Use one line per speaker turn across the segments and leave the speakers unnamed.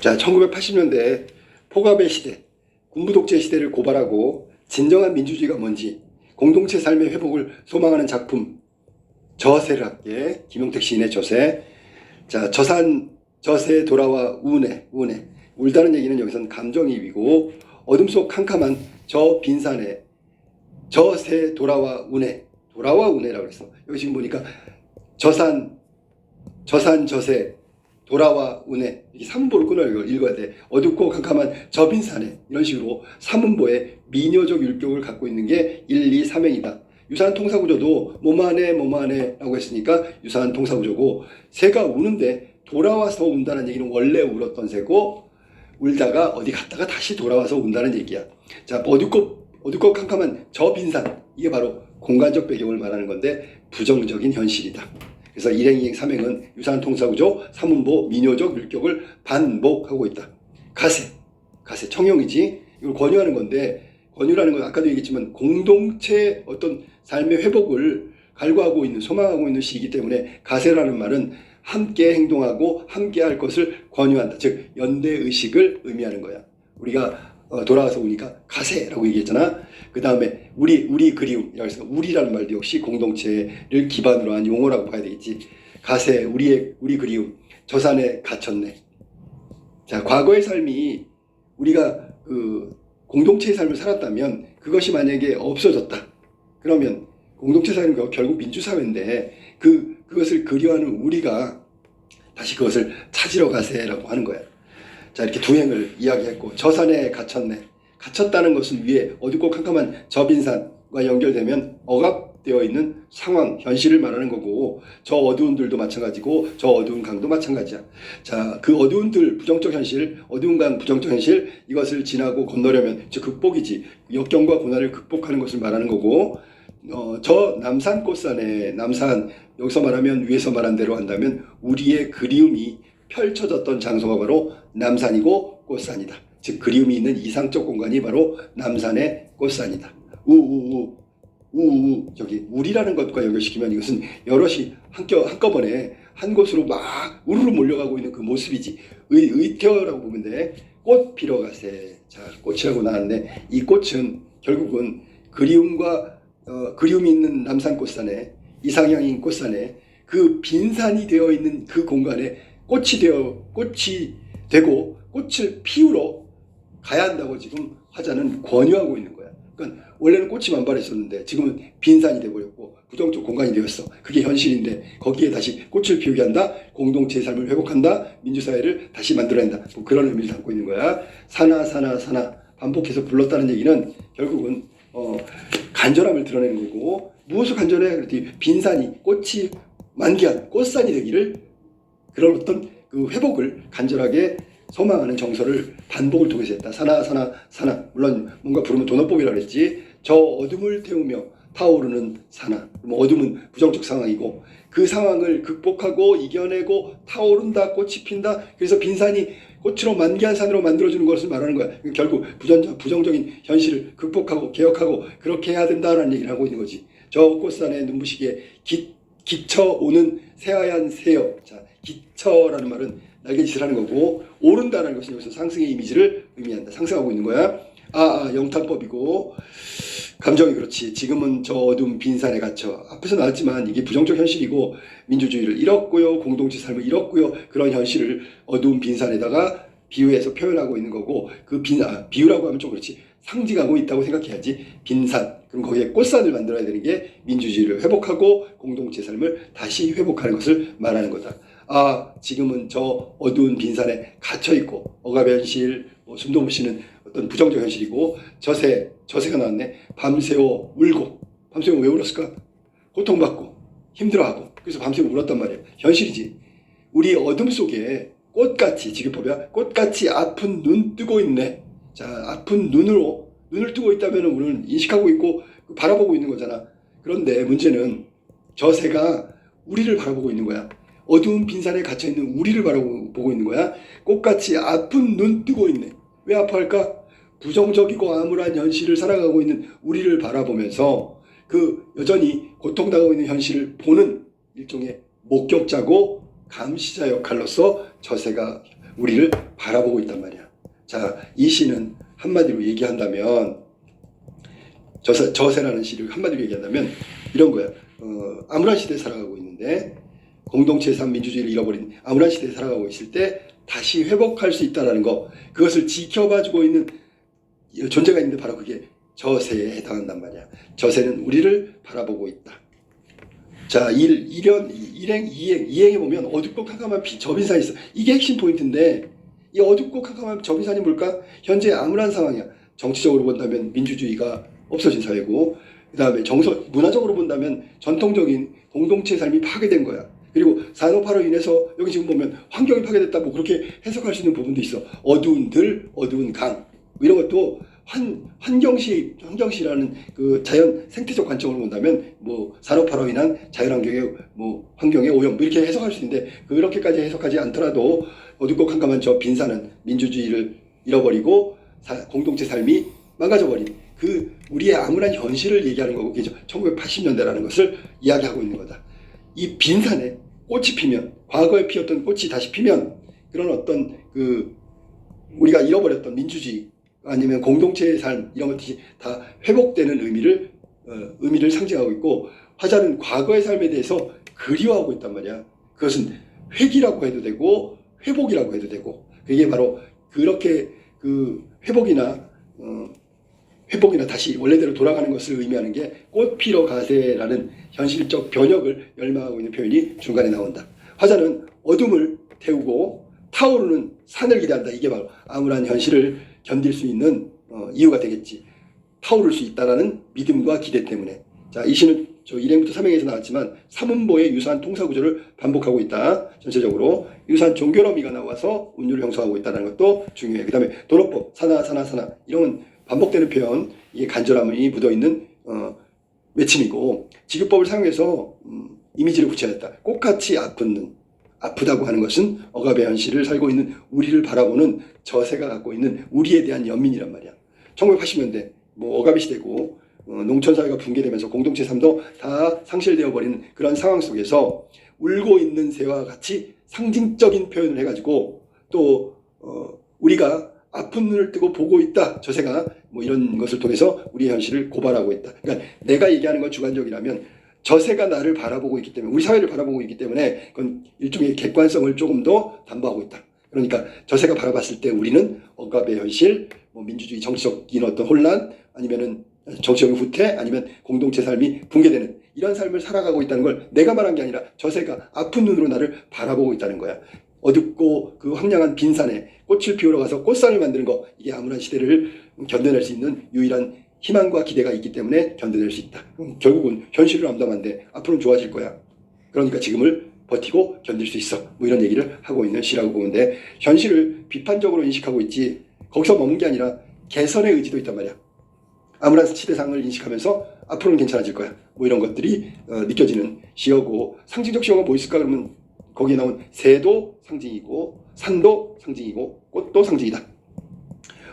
자, 1980년대 포갑의 시대, 군부 독재 시대를 고발하고 진정한 민주주의가 뭔지 공동체 삶의 회복을 소망하는 작품 저세를 할게 김용택 시인의 저세. 자, 저산 저세 돌아와 우네 우네 울다는 얘기는 여기선 감정이입이고 어둠 속 캄캄한 저 빈산에 저새 돌아와 우네 돌아와 우네라고 그랬어. 여기 지금 보니까 저산 저산 저새 돌아와 운해 이게 삼문보를 끊어 읽어- 읽어야 돼. 어둡고 캄캄한 저 빈산에 이런 식으로 삼문보의 미녀적 율격을 갖고 있는 게 1, 2, 3행이다. 유사한 통사구조도 몸안에 몸안에 라고 했으니까 유사한 통사구조고 새가 우는데 돌아와서 운다는 얘기는 원래 울었던 새고 울다가 어디 갔다가 다시 돌아와서 운다는 얘기야. 자 어둡고 어둡고 캄캄한 저 빈산. 이게 바로 공간적 배경을 말하는 건데 부정적인 현실이다 그래서 일행, 이행, 삼행은 유사한 통사구조, 삼문보, 민요적 율격을 반복하고 있다. 가세, 가세, 청용이지. 이걸 권유하는 건데 권유라는 건 아까도 얘기했지만 공동체 어떤 삶의 회복을 갈구하고 있는 소망하고 있는 시이기 때문에 가세라는 말은 함께 행동하고 함께 할 것을 권유한다. 즉 연대 의식을 의미하는 거야. 우리가 어, 돌아와서 우니까 가세라고 얘기했잖아. 그 다음에 우리 우리 그리움이라고 해서 우리라는 말도 역시 공동체를 기반으로 한 용어라고 봐야 되겠지. 가세 우리의 우리 그리움 저산에 갇혔네. 자 과거의 삶이 우리가 그 공동체의 삶을 살았다면 그것이 만약에 없어졌다. 그러면 공동체 사회는 결- 결국 민주사회인데 그 그것을 그리워하는 우리가 다시 그것을 찾으러 가세라고 하는 거야. 자 이렇게 두 행을 이야기했고 저산에 갇혔네. 갇혔다는 것은 위에 어둡고 캄캄한 저빈산과 연결되면 억압되어 있는 상황, 현실을 말하는 거고 저 어두운 들도 마찬가지고 저 어두운 강도 마찬가지야. 자, 그 어두운 들 부정적 현실, 어두운 강 부정적 현실 이것을 지나고 건너려면 즉 극복이지. 역경과 고난을 극복하는 것을 말하는 거고 어, 저 남산 꽃산에 남산 여기서 말하면 위에서 말한 대로 한다면 우리의 그리움이 펼쳐졌던 장소가 바로 남산이고 꽃산이다. 즉 그리움이 있는 이상적 공간이 바로 남산의 꽃산이다. 우우우 우우 저기 우리라는 것과 연결시키면 이것은 여럿이 한겨 한꺼번에 한 곳으로 막 우르르 몰려가고 있는 그 모습이지. 의 의태어라고 보면 돼. 꽃 피러 가세. 자 꽃이라고 나왔네. 이 꽃은 결국은 그리움과 어, 그리움이 있는 남산 꽃산에 이상향인 꽃산에 그 빈산이 되어 있는 그 공간에 꽃이 되어 꽃이 되고 꽃을 피우러 가야 한다고 지금 화자는 권유하고 있는 거야. 그러니까 원래는 꽃이 만발했었는데 지금은 빈산이 되버렸고 부정적 공간이 되었어. 그게 현실인데 거기에 다시 꽃을 피우게 한다. 공동체의 삶을 회복한다. 민주사회를 다시 만들어낸다. 뭐 그런 의미를 담고 있는 거야. 사나 사나 사나 반복해서 불렀다는 얘기는 결국은 어, 간절함을 드러내는 거고 무엇을 간절해? 그랬더니 빈산이 꽃이 만개한 꽃산이 되기를 그런 어떤 그 회복을 간절하게 소망하는 정서를 반복을 통해서 했다. 사나 사나 사나 물론 뭔가 부르면 도너법이라 그랬지. 저 어둠을 태우며 타오르는 사나. 뭐 어둠은 부정적 상황이고 그 상황을 극복하고 이겨내고 타오른다 꽃이 핀다. 그래서 빈산이 꽃으로 만개한 산으로 만들어주는 것을 말하는 거야. 결국 부정, 부정적인 현실을 극복하고 개혁하고 그렇게 해야 된다라는 얘기를 하고 있는 거지. 저 꽃산의 눈부시게 기, 기쳐오는 새하얀 새여. 자, 기쳐라는 말은 날개짓을 하는 거고 오른다는 것은 여기서 상승의 이미지를 의미한다. 상승하고 있는 거야. 아, 아 영탄법이고 감정이 그렇지. 지금은 저 어두운 빈산에 갇혀. 앞에서 나왔지만 이게 부정적 현실이고 민주주의를 잃었고요. 공동체 삶을 잃었고요. 그런 현실을 어두운 빈산에다가 비유해서 표현하고 있는 거고 그 빈, 아, 비유라고 하면 좀 그렇지. 상징하고 있다고 생각해야지. 빈산. 그럼 거기에 꽃산을 만들어야 되는 게 민주주의를 회복하고 공동체 삶을 다시 회복하는 것을 말하는 거다. 아, 지금은 저 어두운 빈산에 갇혀 있고 억압의 현실, 뭐 숨도 못 쉬는 어떤 부정적 현실이고 저새, 저새가 나왔네. 밤새워 울고. 밤새워 왜 울었을까? 고통받고 힘들어하고 그래서 밤새워 울었단 말이에요. 현실이지. 우리 어둠 속에 꽃같이 지금법이야. 꽃같이 아픈 눈 뜨고 있네. 자, 아픈 눈으로 눈을 뜨고 있다면 우리는 인식하고 있고 바라보고 있는 거잖아. 그런데 문제는 저 새가 우리를 바라보고 있는 거야. 어두운 빈산에 갇혀 있는 우리를 바라보고 있는 거야. 꽃같이 아픈 눈 뜨고 있네. 왜 아파할까? 부정적이고 암울한 현실을 살아가고 있는 우리를 바라보면서 그 여전히 고통당하고 있는 현실을 보는 일종의 목격자고 감시자 역할로서 저새가 우리를 바라보고 있단 말이야. 자, 이 시는 한마디로 얘기한다면 저세, 저세라는 시를 한마디로 얘기한다면 이런 거야. 어, 암울한 시대에 살아가고 있는데 공동체 삶 민주주의를 잃어버린 암울한 시대에 살아가고 있을 때 다시 회복할 수 있다라는 거 그것을 지켜봐주고 있는 존재가 있는데 바로 그게 저세에 해당한단 말이야. 저세는 우리를 바라보고 있다. 자, 1, 1년, 1행, 2행, 2행에 보면 어둡고 캄캄한 비, 저빈산이 있어. 이게 핵심 포인트인데, 이 어둡고 캄캄한 저빈산이 뭘까? 현재 암울한 상황이야. 정치적으로 본다면 민주주의가 없어진 사회고, 그 다음에 정서, 문화적으로 본다면 전통적인 공동체 삶이 파괴된 거야. 그리고 산업화로 인해서 여기 지금 보면 환경이 파괴됐다 뭐 그렇게 해석할 수 있는 부분도 있어. 어두운 들, 어두운 강. 뭐 이런 것도 환, 환경시, 환경시라는 그 자연 생태적 관점으로 본다면 뭐 산업화로 인한 자연환경의 뭐 환경의 오염 뭐 이렇게 해석할 수 있는데 그렇게까지 해석하지 않더라도 어둡고 캄캄한 저 빈산은 민주주의를 잃어버리고 사- 공동체 삶이 망가져버린 그 우리의 암울한 현실을 얘기하는 거고 그게 1980년대라는 것을 이야기하고 있는 거다. 이 빈산에 꽃이 피면 과거에 피었던 꽃이 다시 피면 그런 어떤 그 우리가 잃어버렸던 민주주의 아니면 공동체의 삶 이런 것들이 다 회복되는 의미를 어, 의미를 상징하고 있고 화자는 과거의 삶에 대해서 그리워하고 있단 말이야. 그것은 회기라고 해도 되고 회복이라고 해도 되고 그게 바로 그렇게 그 회복이나 어, 회복이나 다시 원래대로 돌아가는 것을 의미하는 게 꽃 피러 가세라는 현실적 변혁을 열망하고 있는 표현이 중간에 나온다. 화자는 어둠을 태우고 타오르는 산을 기대한다. 이게 바로 암울한 현실을 견딜 수 있는 어, 이유가 되겠지. 타오를 수 있다라는 믿음과 기대 때문에. 자, 이 시는 저 1행부터 3행에서 나왔지만 삼음보의 유사한 통사 구조를 반복하고 있다. 전체적으로 유사한 종교로 미가 나와서 운율을 형성하고 있다는 것도 중요해. 그 다음에 도로법 사나 사나 사나 이런 건 반복되는 표현 이게 간절함이 묻어 있는 어, 외침이고 지교법을 사용해서 음, 이미지를 붙여야겠다. 꽃같이 아픈 눈. 아프다고 하는 것은 억압의 현실을 살고 있는 우리를 바라보는 저세가 갖고 있는 우리에 대한 연민이란 말이야. 1980년대 뭐 억압의 시대고 어, 농촌 사회가 붕괴되면서 공동체 삶도 다 상실되어 버리는 그런 상황 속에서 울고 있는 새와 같이 상징적인 표현을 해가지고 또 어, 우리가 아픈 눈을 뜨고 보고 있다 저 새가 뭐 이런 것을 통해서 우리의 현실을 고발하고 있다. 그러니까 내가 얘기하는 건 주관적이라면 저 새가 나를 바라보고 있기 때문에 우리 사회를 바라보고 있기 때문에 그건 일종의 객관성을 조금 더 담보하고 있다. 그러니까 저 새가 바라봤을 때 우리는 억압의 현실, 뭐 민주주의 정치적인 어떤 혼란, 아니면은 정치적인 후퇴, 아니면 공동체 삶이 붕괴되는 이런 삶을 살아가고 있다는 걸 내가 말한 게 아니라 저새가 아픈 눈으로 나를 바라보고 있다는 거야. 어둡고 그 황량한 빈산에 꽃을 피우러 가서 꽃산을 만드는 거 이게 암울한 시대를 견뎌낼 수 있는 유일한 희망과 기대가 있기 때문에 견뎌낼 수 있다. 음, 결국은 현실을 암담한데 앞으로는 좋아질 거야. 그러니까 지금을 버티고 견딜 수 있어. 뭐 이런 얘기를 하고 있는 시라고 보는데 현실을 비판적으로 인식하고 있지 거기서 머문 게 아니라 개선의 의지도 있단 말이야. 암울한 시대상을 인식하면서 앞으로는 괜찮아질 거야. 뭐 이런 것들이 어, 느껴지는 시어고 상징적 시어가 뭐 있을까 그러면 거기에 나온 새도 상징이고 산도 상징이고 꽃도 상징이다.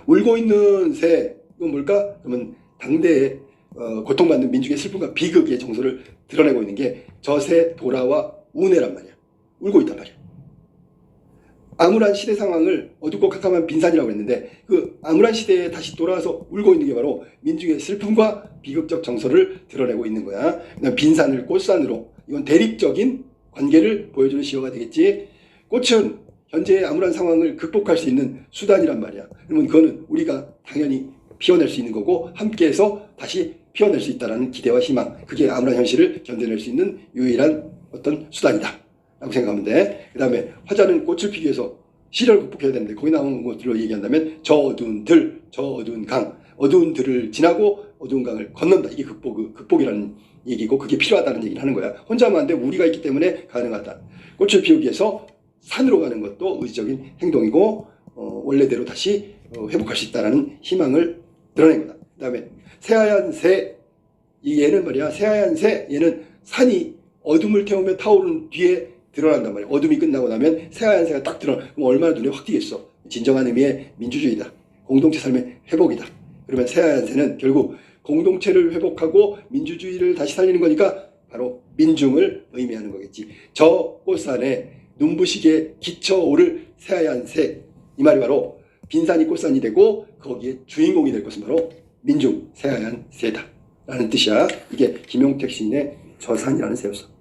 울고 있는 새 이건 뭘까? 그러면 당대에 어, 고통받는 민중의 슬픔과 비극의 정서를 드러내고 있는 게 저 새 도라와 우네란 말이야. 울고 있단 말이야. 암울한 시대 상황을 어둡고 캄캄한 빈산이라고 했는데 그 암울한 시대에 다시 돌아와서 울고 있는 게 바로 민중의 슬픔과 비극적 정서를 드러내고 있는 거야. 빈산을 꽃산으로 이건 대립적인 관계를 보여주는 시어가 되겠지. 꽃은 현재의 암울한 상황을 극복할 수 있는 수단이란 말이야. 그러면 그거는 우리가 당연히 피워낼 수 있는 거고 함께해서 다시 피워낼 수 있다는 기대와 희망. 그게 암울한 현실을 견뎌낼 수 있는 유일한 어떤 수단이다. 라고 생각하면 돼. 그 다음에 화자는 꽃을 피기 위해서 시련을 극복해야 되는데 거기 나오는 것들로 얘기한다면 저 어두운 들, 저 어두운 강, 어두운 들을 지나고 어두운 강을 건넌다. 이게 극복, 극복이라는 얘기고 그게 필요하다는 얘기를 하는 거야. 혼자만 안 돼. 우리가 있기 때문에 가능하다. 꽃을 피우기 위해서 산으로 가는 것도 의지적인 행동이고 어, 원래대로 다시 어, 회복할 수 있다는 희망을 드러낸 거다. 그 다음에 새하얀 새, 이 얘는 말이야. 새하얀 새, 얘는 산이 어둠을 태우며 타오른 뒤에 드러난단 말이야. 어둠이 끝나고 나면 새하얀 새가 딱 드러나. 그럼 얼마나 눈에 확 띄겠어. 진정한 의미의 민주주의다. 공동체 삶의 회복이다. 그러면 새하얀 새는 결국 공동체를 회복하고 민주주의를 다시 살리는 거니까 바로 민중을 의미하는 거겠지. 저 꽃산에 눈부시게 기쳐 오를 새하얀 새. 이 말이 바로 빈산이 꽃산이 되고 거기에 주인공이 될 것은 바로 민중 새하얀 새다. 라는 뜻이야. 이게 김용택 시인의 저산이라는 새였어.